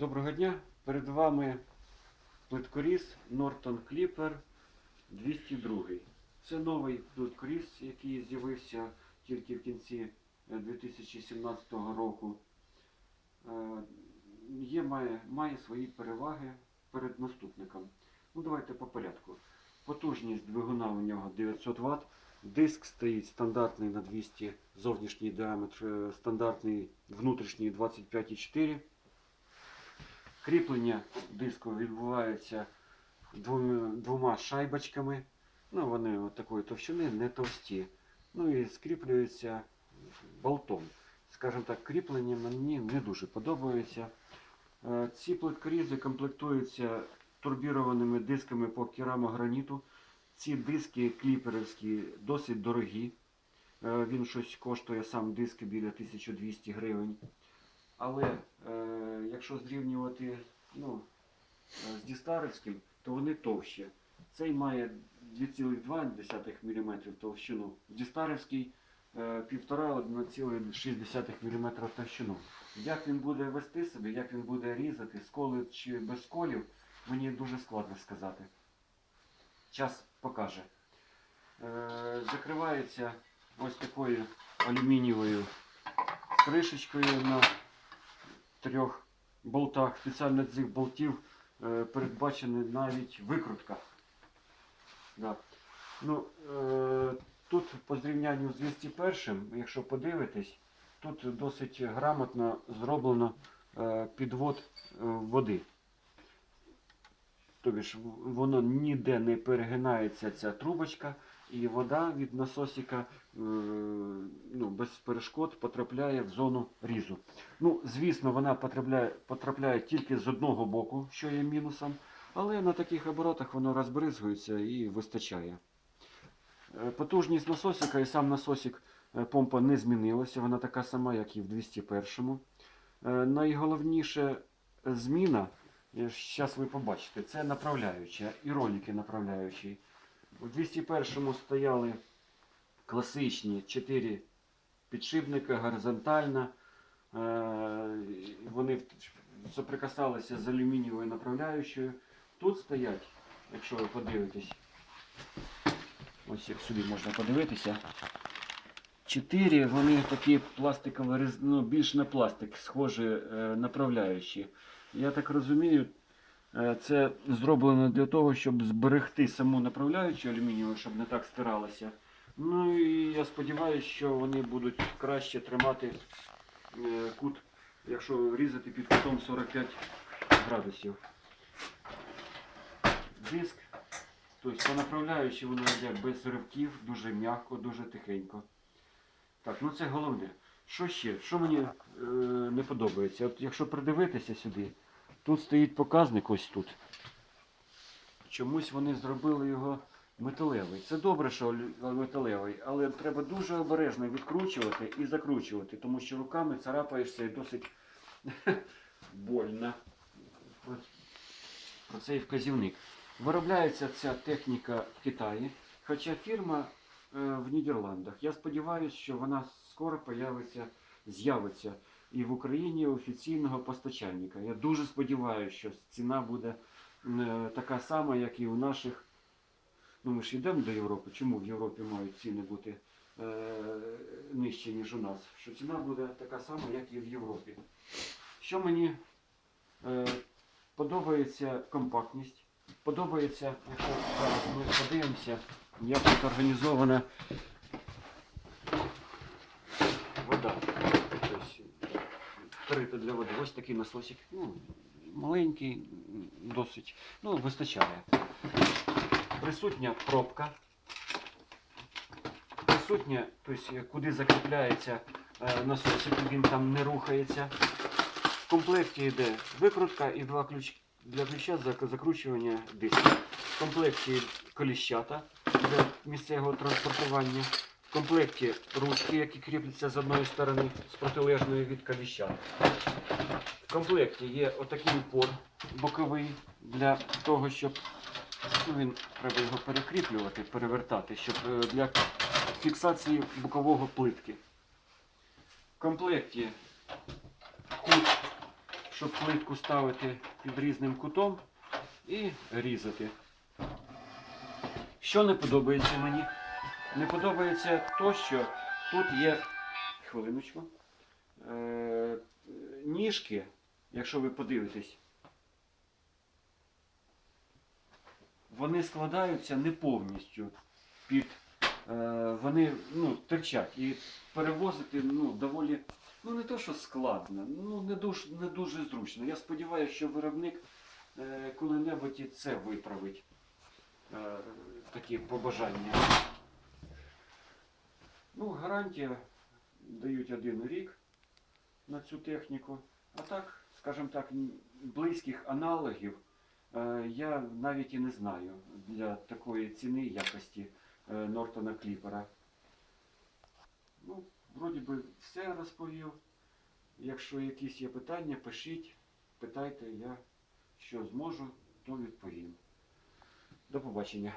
Доброго дня! Перед вами плиткоріз Norton Clipper 202. Це новий плиткоріз, який з'явився тільки в кінці е, 2017 року. Е, Є, має, має свої переваги перед наступником. Ну, давайте по порядку. Потужність двигуна у нього 900 Вт. Диск стоїть стандартний на 200, зовнішній діаметр е, стандартний, внутрішній 25,4. Кріплення диску відбувається двома, шайбочками. Ну, вони такої товщини, не товсті. Ну і скріплюються болтом. Скажімо так, кріплення мені не дуже подобається. Е, Ці плиткорізи комплектуються турбірованими дисками по керамограніту. Ці диски кліперівські досить дорогі. Е, Він щось коштує сам диск біля 1200 гривень. Але е, якщо зрівнювати ну, е, з дістарівським, то вони товщі. Цей має 2,2 мм товщину, дістарівський е, 1,5-1,6 мм товщину. Як він буде вести себе, як він буде різати, з коли чи без колів, мені дуже складно сказати. Час покаже. Е, закривається ось такою алюмінієвою кришечкою на трьох болтах. Спеціально цих болтів е, передбачена навіть викрутка. Да. Ну, е, тут по зрівнянню з 201, якщо подивитись, тут досить грамотно зроблено е, підвод е, води. Тобі ж воно ніде не перегинається ця трубочка, і вода від насосика е, без перешкод потрапляє в зону різу. Ну, звісно, вона потрапляє, потрапляє тільки з одного боку, що є мінусом, але на таких оборотах воно розбризгується і вистачає. Е, Потужність насосика і сам насосик е, помпа не змінилася, вона така сама, як і в 201. Е, Найголовніша зміна, зараз ви побачите, це направляюча і ролики направляючі. У 201-му стояли класичні 4 підшипника горизонтально. Е, Вони соприкасалися з алюмінієвою направляючою. Тут стоять, якщо ви подивитесь, ось як сюди можна подивитися. Чотири, вони такі пластикові, ну, більш на пластик, схожі е, направляючі. Я так розумію, е, це зроблено для того, щоб зберегти саму направляючу алюмінієву, щоб не так стиралася. Ну і я сподіваюся, що вони будуть краще тримати е, кут, якщо різати під кутом 45 градусів. Диск, тобто по направляючій воно йде без ривків, дуже м'яко, дуже тихенько. Так, ну це головне. Що ще? Що мені е, не подобається? От якщо придивитися сюди, тут стоїть показник ось тут. Чомусь вони зробили його металевий. Це добре, що металевий, але треба дуже обережно відкручувати і закручувати, тому що руками царапаєшся і досить больно. Про цей вказівник. Виробляється ця техніка в Китаї, хоча фірма е, в Нідерландах. Я сподіваюся, що вона скоро появиться, з'явиться і в Україні офіційного постачальника. Я дуже сподіваюся, що ціна буде е, така сама, як і у наших. Ну, ми ж йдемо до Європи. Чому в Європі мають ціни бути е, нижчі, ніж у нас? Що ціна буде така сама, як і в Європі. Що мені е, подобається компактність. Подобається, якщо ми подивимося, як тут організована вода. Тобто, для води. Ось такий насосик. Ну, маленький, досить. Ну, вистачає. Присутня пробка. Присутня, тобто, куди закріпляється е, насосик, він там не рухається. В комплекті йде викрутка і два ключ для ключа закручування диску. В комплекті коліщата для місцевого транспортування. В комплекті ручки, які кріпляться з одної сторони, з протилежної від коліща. В комплекті є отакий упор боковий для того, щоб ну, він треба його перекріплювати, перевертати, щоб е, для фіксації бокового плитки. В комплекті кут щоб плитку ставити під різним кутом і різати. Що не подобається мені? Не подобається то, що тут є хвилиночку. Е, ніжки, якщо ви подивитесь, вони складаються не повністю під. Е, вони ну, терчать. І перевозити ну, доволі, ну не то, що складно, ну не дуже, не дуже зручно. Я сподіваюся, що виробник е, коли-небудь і це виправить. Е, такі побажання. Ну, гарантія дають один рік на цю техніку. А так, скажімо так, близьких аналогів я навіть і не знаю для такої ціни якості е, Нортона Кліпера. Ну, вроді би все розповів. Якщо якісь є питання, пишіть, питайте, я що зможу, то відповім. До побачення.